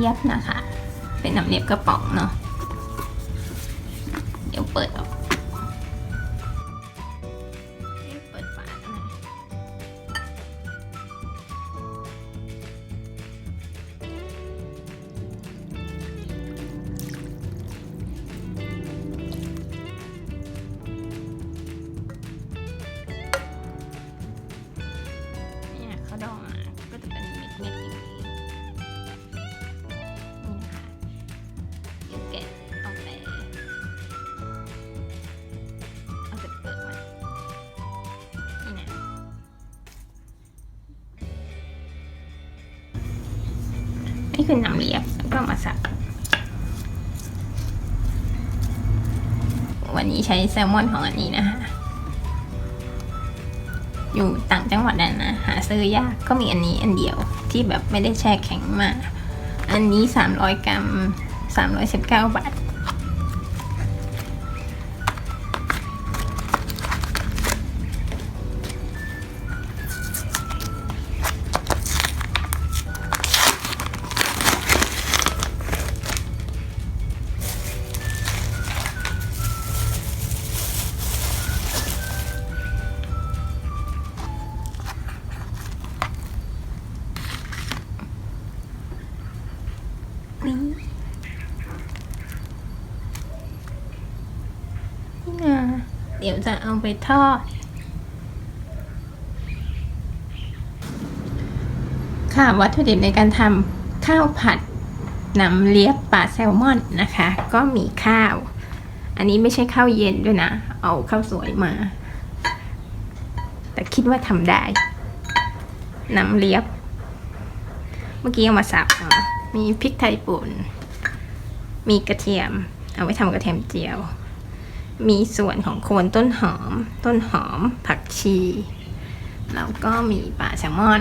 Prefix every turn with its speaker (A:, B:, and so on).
A: นี่คือหนำเลียบนะคะ เป็นหนำเรียบกระป๋องเนาะ เดี๋ยวเปิดออก คือน้ำเลียบแล้วก็มาสับวันนี้ใช้แซลมอนของอันนี้นะคะ อยู่ต่างจังหวัดนั่นนะ หาซื้อยากก็มีอันนี้อันเดียวที่แบบไม่ได้แช่แข็งมา อันนี้ 300 กรัม 319 บาท ดี๋ยวจะเอาไปทอด ค่ะวัตถุดิบในการทำข้าวผัดน้ำเลียบปลาแซลมอนนะคะ ก็มีข้าว อันนี้ไม่ใช่ข้าวเย็นด้วยนะ เอาข้าวสวยมา แต่คิดว่าทำได้น้ำเลียบ เมื่อกี้เอามาสับเนาะมีพริกไทยป่นมีกระเทียม เอาไว้ทำกระเทียมเจียว มีส่วนของโคนต้นหอม ต้นหอม ผักชี แล้วก็มีป่าแซลมอน